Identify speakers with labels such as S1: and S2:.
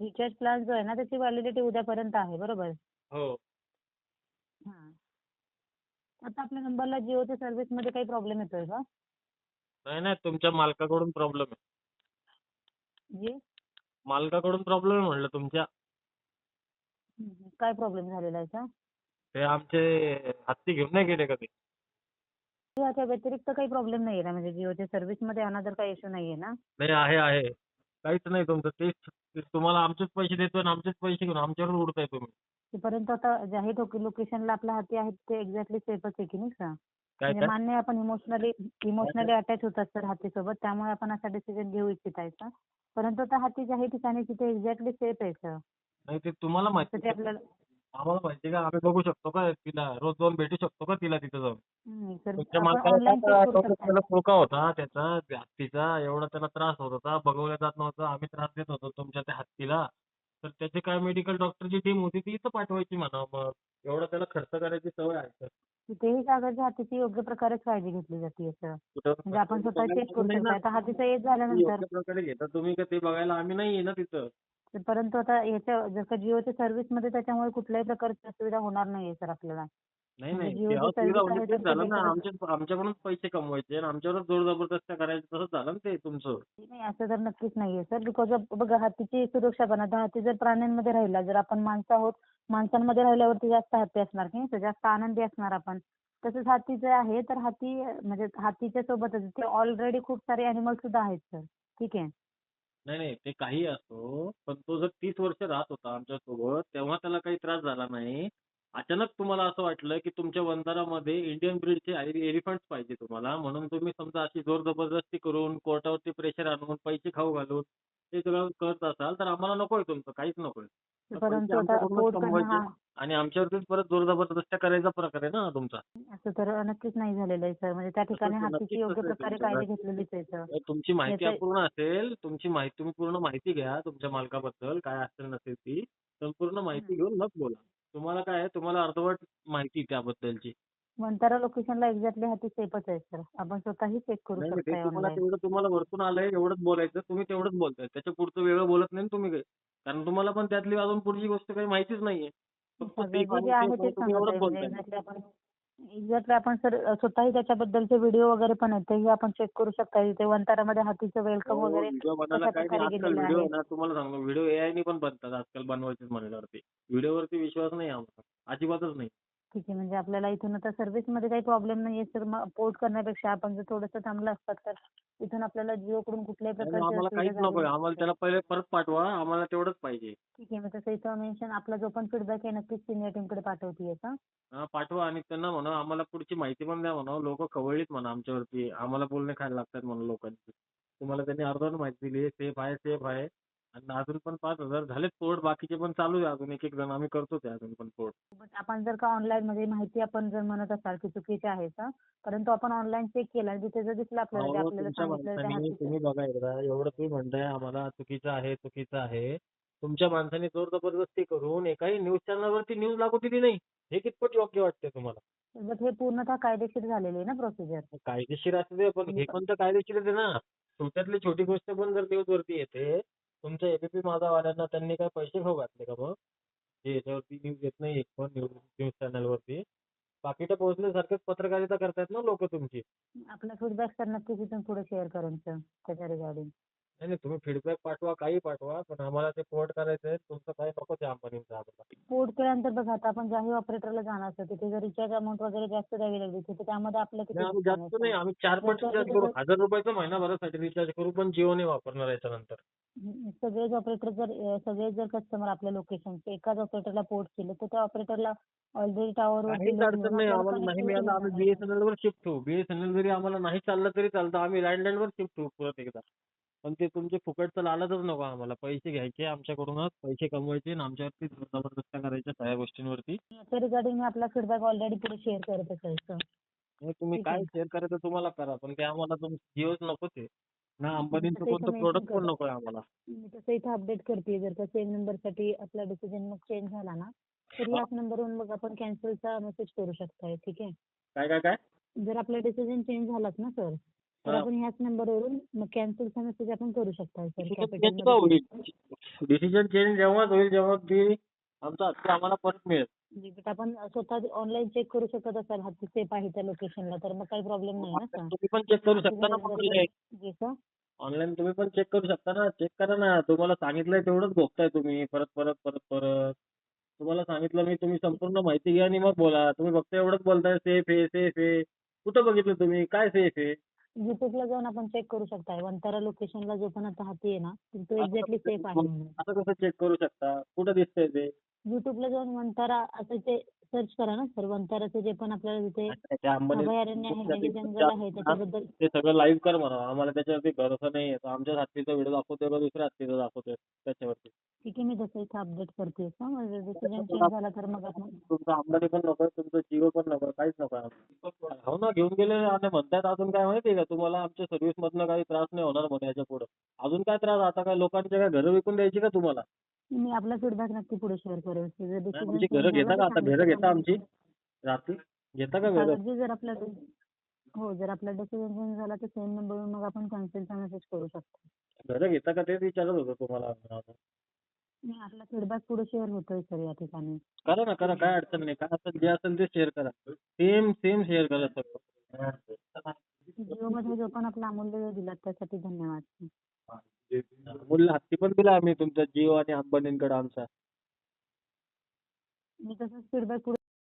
S1: Recharge plan जो आहे ना त्याची व्हॅलिडिटी उद्यापर्यंत आहे बरोबर?
S2: हो.
S1: हां. आता आपल्या नंबरला जिओच्या सर्व्हिसमध्ये काही प्रॉब्लेम येतोय का?
S2: नाही नाही तुमच्या मालकाकडून प्रॉब्लेम आहे.
S1: जी?
S2: मालकाकडून प्रॉब्लेम आहे म्हणलं तुमच्या.
S1: काय प्रॉब्लेम झालेला आहे
S2: ते आमचे हत्ती घेऊन नाही गेले कधी.
S1: याच्या व्यतिरिक्त काही प्रॉब्लेम नाही आहे ना म्हणजे जिओच्या सर्व्हिसमध्ये अनादर काही इश्यू नाही आहे ना?
S2: नाही आहे आहे. काहीच नाही तुमचं. तेच तुम्हाला आमचेच पैसे देतोय आणि आमचेच पैसे घेऊन आमच्यावर उडताय तुम्ही.
S1: परंतु आता ज्याही लोकेशनला आपला हाती आहेत ते एक्झॅक्टली सेफच आहे की नाही सर
S2: काय
S1: म्हणजे
S2: काय?
S1: मान्य आहे आपण इमोशनली इमोशनली अटॅच होतात सर हातीसोबत त्यामुळे आपण असा डिसिजन घेऊ इच्छित आहे सर परंतु आता हाती ज्याही ठिकाणी तिथे एक्झॅक्टली सेफ आहे सर.
S2: नाही ते तुम्हाला माहिती
S1: तर ते आपल्याला
S2: आम्हाला माहिती का आम्ही बघू शकतो का तिला रोज जाऊन भेटू शकतो का तिला तिथं जाऊन?
S1: सर
S2: तुमच्या
S1: आपण
S2: मालकाला
S1: ऑनलाईन
S2: काय
S1: चेक करू शकता.
S2: त्याला खोका होता त्याचा त्या हत्तीचा एवढा त्याला त्रास होत होता बघवल्या जात नव्हतं आम्ही त्रास देत होतो तुमच्या त्या हत्तीला. तर त्याची काय मेडिकल डॉक्टरची टीम होती ती इथं पाठवायची म्हणा मग. एवढा त्याला खर्च करायची सवय आहे सर
S1: तिथेही कागदच्या हातीची योग्य प्रकारे काळजी घेतली जाते सर
S2: कुठं
S1: म्हणजे आपण स्वतः चेक करू
S2: नाही
S1: शकतो.
S2: ना.
S1: आता हातीचं एज झाल्यानंतर.
S2: योग्य प्रकारे घेता तुम्ही का ते बघायला? आम्ही नाहीये ना तिथं.
S1: तर परंतु आता याच्या जर का जिओच्या सर्व्हिसमध्ये त्याच्यामुळे कुठल्याही प्रकारची असुविधा होणार नाहीये सर आपल्याला.
S2: नाही
S1: म्हणजे
S2: नाही तेव्हा सुविधा तेच झालं ना. आमच्याकडूनच पैसे कमवायचे आणि आमच्यावरच जोर जबरदस्त्या करायचं तसंच झालं ना ते तुमचं.
S1: नाही असं तर नक्कीच नाहीये सर. बिकॉज बघा हातीची सुरक्षा पण आता हाती जर प्राण्यांमध्ये राहिला जर आपण माणसं आहोत माणसांमध्ये राहिल्यावरती जास्त हॅपी असणार की नाही जास्त आनंदी असणार आपण. तसंच हाती जे आहे तर हाती म्हणजे हातीच्या सोबतच ते ऑलरेडी खूप सारे अॅनिमल सुद्धा आहेत सर. ठीक आहे?
S2: नाही नाही ते काही असो पण तो जर तीस वर्ष राहत होता आमच्यासोबत तेव्हा त्याला काही त्रास झाला नाही. अचानक तुम्हाला असं वाटलं की तुमच्या बंदरामध्ये इंडियन ब्रीडचे एलिफंट्स पाहिजे तुम्हाला. म्हणून तुम्ही समजा अशी जोर जबरदस्ती करून कोर्टावरती प्रेशर आणून पैसे खाऊ घालून ते सगळं करत असाल तर आम्हाला नकोय तुमचं काहीच नकोय. तर पैसे
S1: परंतु आता
S2: आमच्याकडूनच
S1: कोर्टकडनं
S2: कमवायचे
S1: हा
S2: आणि आमच्यावरतीच परत जोर जबरदस्त्या करायचा प्रकार आहे ना तुमचा.
S1: असं तर नक्कीच नाही झालेलं आहे सर. म्हणजे त्या ठिकाणी
S2: नक्कीच
S1: योग्य
S2: तसं आहे
S1: प्रकारे
S2: तुमचं.
S1: काळजी घेतलेलीच आहे सर.
S2: तर तुमची माहिती
S1: याचं-
S2: अपूर्ण असेल तुमची माहिती तुम्ही पूर्ण माहिती घ्या तुमच्या मालकाबद्दल काय असेल नसेल ती संपूर्ण माहिती घेऊन मग बोला. तुम्हाला काय आहे तुम्हाला अर्धवट माहिती त्याबद्दलची.
S1: वंतारा लोकेशनला एक्झॅक्टली हाती सेफच आहे सर आपण स्वतःही चेक करू
S2: नाही नाही,
S1: शकताय
S2: ते तुम्हाला
S1: ऑनलाईन
S2: तेवढं तुम्हाला वरतून आलंय एवढंच बोलायचं तुम्ही तेवढंच बोलताय. त्याच्या पुढचं वेगळं बोलत नाही ना तुम्ही काही. कारण तुम्हाला पण त्यातली अजून पुढची गोष्ट काही माहितीच नाहीये. फक्त
S1: सगळं
S2: safe
S1: जे
S2: आणि
S1: जे आहे
S2: safe आहे
S1: तेच
S2: तुम्ही
S1: सांगत
S2: एवढंच
S1: आहे म्हणजे
S2: बोलताय
S1: एक्झॅक्टली आपण एक्झॅक्टली आपण सर स्वतःही त्याच्याबद्दलचे व्हिडिओ वगैरे पण आहेत तेही आपण चेक करू शकता इथे वंतारामध्ये हातीचं वेलकम वगैरे
S2: व्हिडिओ बनायला
S1: कशा
S2: काय
S1: प्रकारे
S2: नाही आजकाल
S1: गेलेलं
S2: व्हिडिओ
S1: आहे.
S2: ना तुम्हाला सांगतो व्हिडिओ एआयने पण बनतात आजकाल बनवायचे म्हणल्यावरती. व्हिडिओवरती विश्वास नाही आमचा. अजिबातच नाही.
S1: ठीक आहे. म्हणजे आपल्याला इथून आता सर्व्हिसमध्ये काही प्रॉब्लेम नाहीये. सर मग पोर्ट करण्यापेक्षा आपण जर थोडंसं थांबलं असतात तर इथून आपल्याला जिओकडून कुठल्याही
S2: नाही,
S1: प्रकारची
S2: आम्हाला काहीच
S1: नसते.
S2: आम्हाला त्याला पहिले परत पाठवा. आम्हाला तेवढंच पाहिजे.
S1: ठीक आहे. मग तसं इथं मेन्शन आपला जो पण फीडबॅक आहे नक्कीच सिनियर टीमकडे पाठवतीये का
S2: हा. पाठवा. आणि त्यांना म्हणा आम्हाला पुढची माहिती पण द्या म्हणा. लोक खवळलीत म्हणा आमच्यावरती. आम्हाला बोलणे खायला लागतात म्हणून लोकांची. तुम्हाला त्यांनी अर्धवट माहिती दिली सेफ आहे सेफ आहे. आणि अजून पण पाच हजार झालेत पोर्ट बाकीचे पण चालू आहे अजून. एक एक जण आम्ही करतो ते अजून पण पोर्ट
S1: आपण जर का ऑनलाईन मध्ये माहिती आपण जर म्हणत असाल की चुकीची आहे का परंतु आपण ऑनलाईन चेक केला आणि तिथे जर दिसलं आपल्याला जे
S2: अहो,
S1: आपल्याला
S2: तुमच्या माणसाने तुम्ही बघा एकदा एवढं तुम्ही म्हणताय आम्हाला चुकीचं आहे चुकीचं आहे. तुमच्या माणसाने जोर जबरदस्ती करून एकाही न्यूज चॅनलवरती न्यूज लागू दिली नाही. हे कितपत योग्य वाटते तुम्हाला?
S1: बट हे पूर्णतः कायदेशीर झालेली आहे ना प्रोसिजर
S2: कायदेशीर असू दे पण हे पण तर कायदेशीरच आहे ना. छोट्यातली छोटी गोष्ट पण जर न्यूज वरती येते तुमच्या एबीपी माझा वाल्यांना त्यांनी काय पैसे खाऊ घातले का मग? जे याच्यावरती न्यूज येत नाही एक पण न्यूज न्यूज चॅनलवरती बाकीच्या पोहोचल्यासारखंच पत्रकारिता करतायत ना लोक तुमची.
S1: आपला फीडबॅक सर नक्कीच इथून पुढे शेअर करेन सर त्याच्या रिगार्डिंग
S2: नाही नाही तुम्ही फीडबॅक पाठवा काही पाठवा पण आम्हाला ते पोर्ट करायचं आहे तुमचं काही नको त्या अंबानींचं आम्हाला.
S1: पोर्ट केल्यानंतर बघा आता आपण ज्याही ऑपरेटरला जाणार असतं तिथे जर रिचार्ज अमाऊंट वगैरे जास्त द्यावी लागली तर त्यामध्ये आपलं किती
S2: नाही आम्ही
S1: नुकसान
S2: जास्त नाही? आम्ही चार पट रिचार्ज करू. हजार रुपयाचं महिनाभरासाठी रिचार्ज करू पण जिओने वापरणार याच्यानंतर.
S1: हम्म, सगळेच ऑपरेटर जर अं, सगळेच जर कस्टमर आपल्या लोकेशनचे एकाच ऑपरेटरला पोर्ट केले तर त्या ऑपरेटरला ऑलरेडी टॉवर
S2: काहीच अडचण नाही आम्हाला नाही मिळालं आम्ही बीएसएनएल वर शिफ्ट होऊ बीएसएनएल जरी आम्हाला नाही चाललं तरी चालतं आम्ही लँडलाईन वर शिफ्ट होऊ परत एकदा. पण ते तुमचे फुकटचं लालचच नको आम्हाला. पैसे घ्यायचे आमच्याकडूनच पैसे कमवायचे आणि आमच्यावरती जबरदस्त्या करायच्या सगळ्या गोष्टींवरती.
S1: याच्या रिगार्डिंग मी आपला फीडबॅक ऑलरेडी पुढे शेअर करत सर
S2: मग तुम्ही काय. शेअर करायचं तुम्हाला करा पण ते आम्हाला तुम जिओच नकोच आहे. ना अंबानींचं
S1: तसं
S2: कोणतं
S1: इथं
S2: प्रोडक्ट पण
S1: करा.
S2: नको आहे आम्हाला.
S1: मी तसं इथं अपडेट करते जर का सेम नंबरसाठी आपला डिसिजन मग चेंज झाला ना तर याच नंबरवरून मग आपण कॅन्सलचा मेसेज करू शकताय ठीक आहे?
S2: काय काय काय?
S1: जर आपला डिसिजन चेंज झालाच ना सर तर
S2: हा.
S1: आपण ह्याच नंबरवरून मग कॅन्सलचा मेसेज आपण करू शकता सर
S2: डिसिजन चेंज का होईल डिसिजन चेंज जेव्हाच होईल जेव्हा की आमचा हक्क आम्हाला परत मिळेल.
S1: बट आपण स्वतः ऑनलाईन चेक करू शकत असाल हत्ती सेफ आहे त्या लोकेशनला तर मग काही प्रॉब्लेम नाही ना सर
S2: तुम्ही पण चेक करू शकता ना
S1: जी सर
S2: ऑनलाईन तुम्ही पण चेक करू शकता ना चेक करा ना तुम्हाला सांगितलंय तेवढंच भोगताय तुम्ही परत परत परत परत. तुम्हाला सांगितलं मी तुम्ही संपूर्ण माहिती घ्या आणि मग बोला. तुम्ही फक्त एवढंच बोलताय सेफ आहे सेफ आहे. कुठं बघितलं तुम्ही? काय सेफ आहे?
S1: युट्यूबला जाऊन आपण चेक करू शकता. वंतारा लोकेशनला जो पण आता हत्ती आहे ना तो एक्झॅक्टली सेफ आहे. म्हणून
S2: कसं चेक करू शकता? कुठं दिसतंय ते?
S1: युट्यूबला जाऊन वंतारा असं ते सर्च करा ना सर वंताराचे जे पण आपल्याला तिथे
S2: अंबानी
S1: अभयारण्य आहे जंगल आहे त्याच्याबद्दल
S2: ते सगळं लाईव्ह कर म्हणा. आम्हाला त्याच्यावरती भरोसा नाही आहे आमच्या हत्तीचा व्हिडिओ दाखवतोय का दुसऱ्या हत्तीचा दाखवतोय त्याच्यावरती.
S1: ठीक आहे मी तसं इथं अपडेट करते सर म्हणजे डिसिजन चेंज झाला तर मग आपण
S2: तुमचं अंबानी पण नको तुमचं जिओ पण नको काहीच नको. हो ना घेऊन गेले आणि म्हणतायत अजून काय माहिती आहे का? तुम्हाला आमच्या सर्व्हिस मधनं काही त्रास नाही होणार म्हणे याच्यापुढे. अजून काय त्रास? आता काय लोकांचे काय घरं विकून द्यायची का तुम्हाला?
S1: मी आपला फीडबॅक नक्की पुढे शेअर करेल की जर
S2: नाही,
S1: decision
S2: आमची
S1: change
S2: घरं घेता का? आता घरं घेता. आमची? रात्री? घेता का घरं?
S1: जर आपला हो जर आपला डिसिजन चेंज झाला तर सेम नंबरवर मग आपण कॅन्सलचा मेसेज करू शकतो.
S2: घरं घेता का? तेच विचारत होतो तुम्हाला.
S1: नाही आपला फीडबॅक पुढे शेअर होतोय सर या ठिकाणी.
S2: करा ना करा काय अडचण नाही. काय असेल जे असेल ते शेअर करा. सेम सेम शेअर करा
S1: जिओ मध्ये जो पण आपला अमूल्य वेळ दिला त्यासाठी धन्यवाद.
S2: मूल्य हत्ती पण दिला आम्ही तुमच्या जिओ आणि अंबानींकडे आमचा.
S1: मी तसंच फीडबॅक पुढे